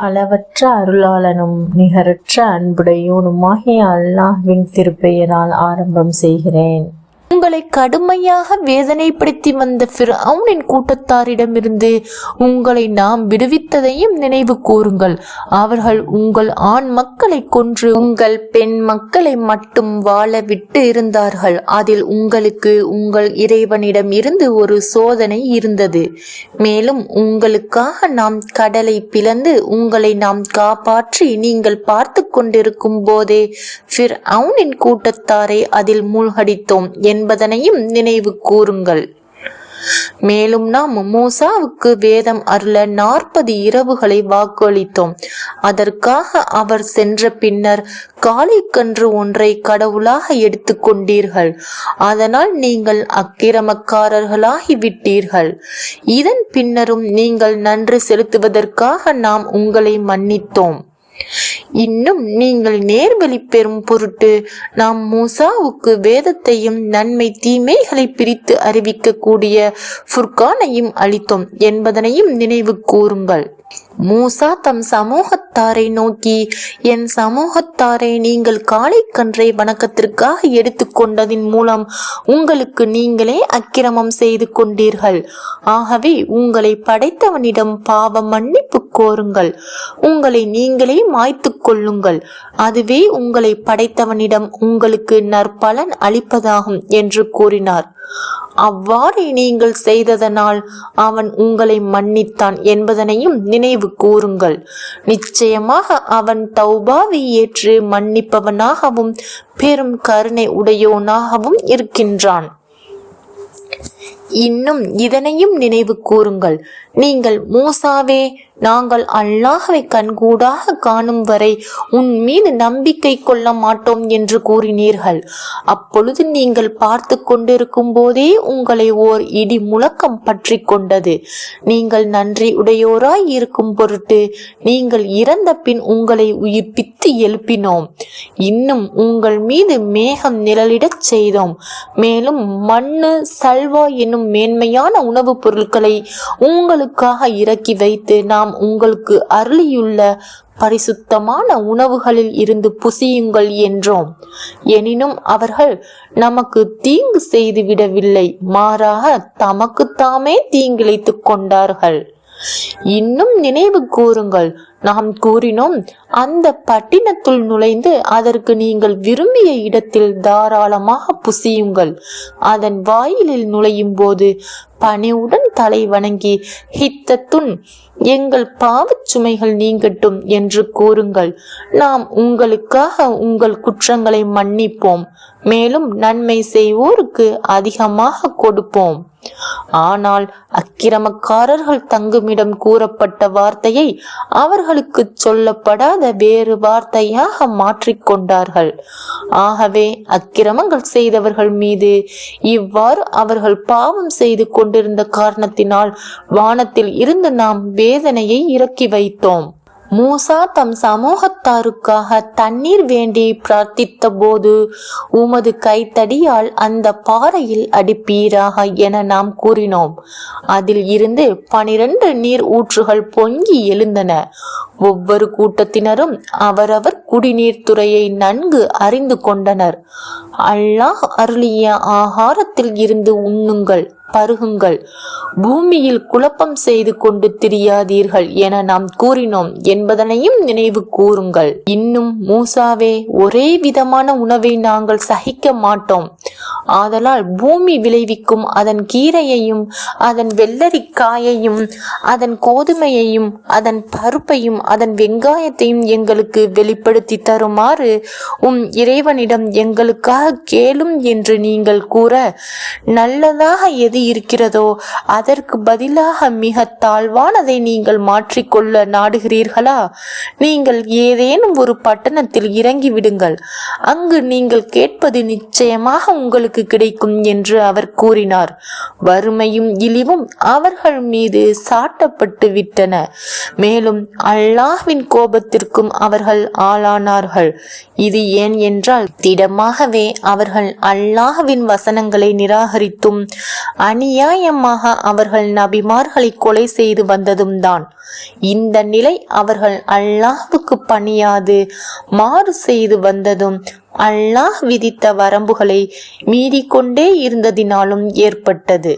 அளவற்ற அருளாளனும் நிகரற்ற அன்புடையோனுமாகிய அல்லாஹ்வின் திருப்பெயரால் ஆரம்பம் செய்கிறேன். உங்களை கடுமையாக வேதனைப்படுத்தி வந்த ஃபிர்அவுனின் கூட்டத்தாரிடமிருந்து உங்களை நாம் விடுவித்ததையும் நினைவு கூறுங்கள். அவர்கள் உங்கள் ஆண் மக்களை கொன்று உங்கள் பெண் மக்களை மட்டும் வாழ விட்டு இருந்தார்கள். அதில் உங்களுக்கு உங்கள் இறைவனிடம் இருந்து ஒரு சோதனை இருந்தது. மேலும் உங்களுக்காக நாம் கடலை பிளந்து உங்களை நாம் காப்பாற்றி நீங்கள் பார்த்து கொண்டிருக்கும் போதே ஃபிர்அவுனின் கூட்டத்தாரை அதில் மூழ்கடித்தோம். என் என்பதனையும் நினைவு கூறுங்கள். மேலும் நாம் மூசாவுக்கு வேதம் அருள நாற்பது இரவுகளை வாக்களித்தோம். அதற்காக அவர் சென்ற பின்னர் காளிக்கன்று ஒன்றை கடவுளாக எடுத்துக்கொண்டீர்கள் அதனால் நீங்கள் அக்கிரமக்காரர்களாகி விட்டீர்கள் இதன் பின்னரும் நீங்கள் நன்றி செலுத்துவதற்காக நாம் உங்களை மன்னித்தோம். இன்னும் நீங்கள் நேர்வழி பெறும் பொருட்டு நாம் மூசாவுக்கு வேதத்தையும் நன்மை தீமைகளை பிரித்து அறிவிக்கக்கூடிய ஃபுர்கானையும் அளித்தோம் என்பதனையும் நினைவு கூறுங்கள். மூசா தம் சமூகத்தாரை நோக்கி என் சமூகத்தாரை நீங்கள் காளைக்கன்றை வணக்கத்திற்காக எடுத்துக்கொண்டதின் மூலம் உங்களுக்கு நீங்களே அக்கிரமம் செய்து கொண்டீர்கள். ஆகவே உங்களை படைத்தவனிடம் பாவ மன்னிப்பு கோருங்கள். உங்களை நீங்களே மாய்த்து கொள்ளுங்கள். அதுவே உங்களை படைத்தவனிடம் உங்களுக்கு நற்பலன் அளிப்பதாகும் என்று கூறினார். அவ்வாறு நீங்கள் செய்ததனால் அவன் உங்களை மன்னித்தான் என்பதனையும் நினைவு கூறுங்கள். நிச்சயமாக அவன் தௌபாவை ஏற்று மன்னிப்பவனாகவும் பெரும் கருணை உடையோனாகவும் இருக்கின்றான். இன்னும் இதனையும் நினைவு கூறுங்கள். நீங்கள் மூசாவே நாங்கள் அல்லாஹவை கண்கூடாக காணும் வரை உன் மீது நம்பிக்கை கொள்ள மாட்டோம் என்று கூறினீர்கள். அப்பொழுது நீங்கள் பார்த்து கொண்டிருக்கும் போதே உங்களை ஓர் இடி முழக்கம் பற்றி கொண்டது. நீங்கள் நன்றி உடையோராய் இருக்கும் பொருட்டு நீங்கள் இறந்த பின் உங்களை உயிர்ப்பித்து எழுப்பினோம். இன்னும் உங்கள் மீது மேகம் நிழலிடச் செய்தோம். மேலும் மண்ணு சல்வா என்னும் மேன்மையான உணவுப் பொருட்களை உங்களுக்காக இறக்கி வைத்து நாம் உங்களுக்கு அருளியுள்ள பரிசுத்தமான உணவுகளில் இருந்து புசியுங்கள் என்றோம். எனினும் அவர்கள் நமக்கு தீங்கு செய்து விடவில்லை மாறாக தமக்குத்தாமே தீங்கிழைத்துக் கொண்டார்கள். இன்னும் நினைவு கூறுங்கள். நாம் கூறினோம் அந்த பட்டினத்துள் நுழைந்து அதற்கு நீங்கள் விரும்பிய இடத்தில் தாராளமாக புசியுங்கள். அதன் வாயிலில் நுழையும் போது பணிவுடன் தலை வணங்கி ஹித்தத்துன் எங்கள் பாவச் சுமைகள் நீங்கட்டும் என்று கூறுங்கள். நாம் உங்களுக்காக உங்கள் குற்றங்களை மன்னிப்போம். மேலும் நன்மை செய்வோருக்கு அதிகமாக கொடுப்போம். ஆனால் அக்கிரமக்காரர்கள் தங்குமிடம் கூறப்பட்ட வார்த்தையை அவர்களுக்கு சொல்லப்படாத வேறு வார்த்தையாக மாற்றிக்கொண்டார்கள் ஆகவே அக்கிரமங்கள் செய்தவர்கள் மீது இவ்வாறு அவர்கள் பாவம் செய்து கொண்டிருந்த காரணத்தினால் வானத்தில் இருந்து நாம் வேதனையை இறக்கி வைத்தோம். மூசா தம் சமூகத்தாருக்காக தண்ணீர் வேண்டி பிரார்த்தித்த போது உமது கைத்தடியால் அந்த பாறையில் அடிப்பீராக என நாம் கூறினோம். அதில் இருந்து பனிரெண்டு நீர் ஊற்றுகள் பொங்கி எழுந்தன. ஒவ்வொரு கூட்டத்தினரும் அவரவர் குடிநீர் துறையை நன்கு அறிந்து கொண்டனர். அல்லாஹ் அருளிய ஆகாரத்தில் இருந்து உண்ணுங்கள். பருகுங்கள். பூமியில் குழப்பம் செய்து கொண்டு திரியாதீர்கள் என நாம் கூறினோம் என்பதனையும் நினைவு கூறுங்கள். இன்னும் மூசாவே ஒரே விதமான உணவை நாங்கள் சகிக்க மாட்டோம். ஆதலால் பூமி விளைவிக்கும் அதன் கீரையையும் அதன் வெள்ளரிக்காயையும் அதன் கோதுமையையும் அதன் பருப்பையும் அதன் வெங்காயத்தையும் எங்களுக்கு வெளிப்படுத்தி தருமாறு உம் இறைவனிடம் எங்களுக்காக கேளும் என்று நீங்கள் கூற நல்லதாக எது இருக்கிறதோ அதற்கு பதிலாக மிக தாழ்வானதை நீங்கள் மாற்றிக்கொள்ள நாடுகிறீர்களா? நீங்கள் ஏதேனும் ஒரு பட்டணத்தில் இறங்கி விடுங்கள் அங்கு நீங்கள் கேட்பது நிச்சயமாக உங்களுக்கு அவர்களுக்கு கிடைக்கும் என்று அவர் கூறினார். வறுமையும் இழிவும் அவர்கள் மீது சாட்டப்பட்டு விட்டன. மேலும் அல்லாஹ்வின் கோபத்திற்கும் அவர்கள் ஆளானார்கள். இது ஏன் என்றால் திடமாகவே அவர்கள் அல்லாஹ்வின் வசனங்களை நிராகரித்தும் அநியாயமாக அவர்கள் நபிமார்களை கொலை செய்து வந்ததும் தான். இந்த நிலை அவர்கள் அல்லாஹ்வுக்கு பணியாது மாறு செய்து வந்ததும் அல்லாஹ் விதித்த வரம்புகளை மீறிக்கொண்டே இருந்ததினாலும் ஏற்பட்டது.